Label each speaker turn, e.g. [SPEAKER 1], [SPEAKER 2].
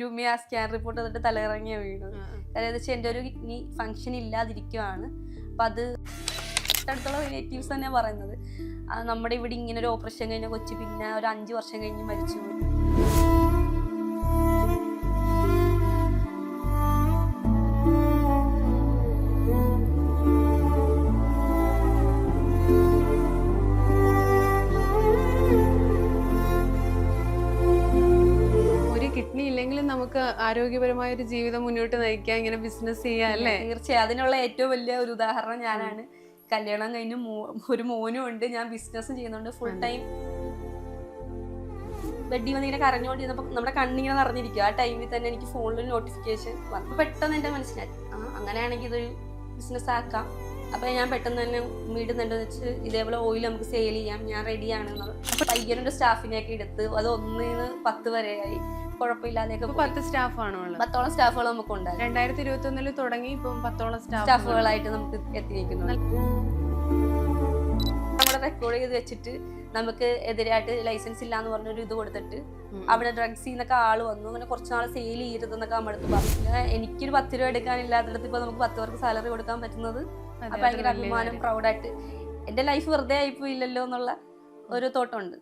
[SPEAKER 1] ടുമ്മി ആ scan report വന്നിട്ട് തലയിറങ്ങിയ വീണു. കാര്യം വെച്ചാൽ എന്റെ ഒരു കിഡ്നി ഫങ്ഷൻ ഇല്ലാതിരിക്കുവാണ്. അപ്പം അത് അടുത്തുള്ള റിലേറ്റീവ്സ് തന്നെയാണ് പറയുന്നത്. നമ്മുടെ ഇവിടെ ഇങ്ങനെ ഒരു ഓപ്പറേഷൻ കഴിഞ്ഞ കൊച്ചു പിന്നെ ഒരു അഞ്ച് വർഷം കഴിഞ്ഞ് മരിച്ചു
[SPEAKER 2] കിഡ്നി ഇല്ലെങ്കിലും നമുക്ക് ആരോഗ്യപരമായ ഒരു ജീവിതം മുന്നോട്ട് നയിക്കാം ഇങ്ങനെ ബിസിനസ് ചെയ്യാം അല്ലേ?
[SPEAKER 1] തീർച്ചയായും. അതിനുള്ള ഏറ്റവും വലിയ ഒരു ഉദാഹരണം ഞാനാണ്. കല്യാണം കഴിഞ്ഞ് ഒരു മോനും ഉണ്ട്. ഞാൻ ബിസിനസ്സും ചെയ്യുന്നുണ്ട് ഫുൾ ടൈം ബെഡി വന്ന് ഇങ്ങനെ കരഞ്ഞുകൊണ്ടിരുന്നപ്പോൾ നമ്മുടെ കണ്ണിങ്ങനെ നിറഞ്ഞിരിക്കും ആ ടൈമിൽ തന്നെ എനിക്ക് ഫോണിൽ നോട്ടിഫിക്കേഷൻ വന്നു പെട്ടെന്ന് എന്റെ മനസ്സിലായി. ആ അങ്ങനെയാണെങ്കിൽ ഇതൊരു ബിസിനസ് ആക്കാം. അപ്പോൾ ഞാൻ പെട്ടെന്ന് തന്നെ വീടുന്നുണ്ട് വെച്ച് ഇതേപോലെ ഓയിൽ നമുക്ക് സെയിൽ ചെയ്യാം. ഞാൻ റെഡിയാണ് അപ്പോൾ പയ്യനൊരു സ്റ്റാഫിനെയൊക്കെ എടുത്ത് അത് ഒന്നിന് പത്ത് വരെയായി കുഴപ്പമില്ലാതെയൊക്കെ.
[SPEAKER 2] പത്ത് സ്റ്റാഫാണോ
[SPEAKER 1] പത്തോളം സ്റ്റാഫുകൾ നമുക്ക് ഉണ്ട്
[SPEAKER 2] രണ്ടായിരത്തി ഇരുപത്തി ഒന്നിൽ തുടങ്ങി ഇപ്പം പത്തോളം സ്റ്റാഫ്
[SPEAKER 1] സ്റ്റാഫുകളായിട്ട് നമുക്ക് എത്തിയിരിക്കുന്നു നമ്മുടെ റെക്കോർഡ് ചെയ്ത് വെച്ചിട്ട് നമുക്ക് എതിരായിട്ട് ലൈസൻസ് ഇല്ല എന്ന് പറഞ്ഞൊരു ഇത് കൊടുത്തിട്ട് അവിടെ ഡ്രഗ്സ് ചെയ്യുന്നൊക്കെ ആൾ വന്നു. അങ്ങനെ കുറച്ച് നാൾ സെയിൽ ചെയ്യരുതെന്നൊക്കെ നമ്മുടെ അടുത്ത് പറഞ്ഞു എനിക്കൊരു പത്ത് രൂപ എടുക്കാനില്ലാത്തടത്ത് ഇപ്പൊ നമുക്ക് പത്ത് പേർക്ക് സാലറി കൊടുക്കാൻ പറ്റുന്നത് ഭയങ്കര അഭിമാനം പ്രൗഡായിട്ട് എന്റെ ലൈഫ് വെറുതെ ആയിപ്പോയില്ലല്ലോ എന്നുള്ള ഒരു തോട്ടമുണ്ട്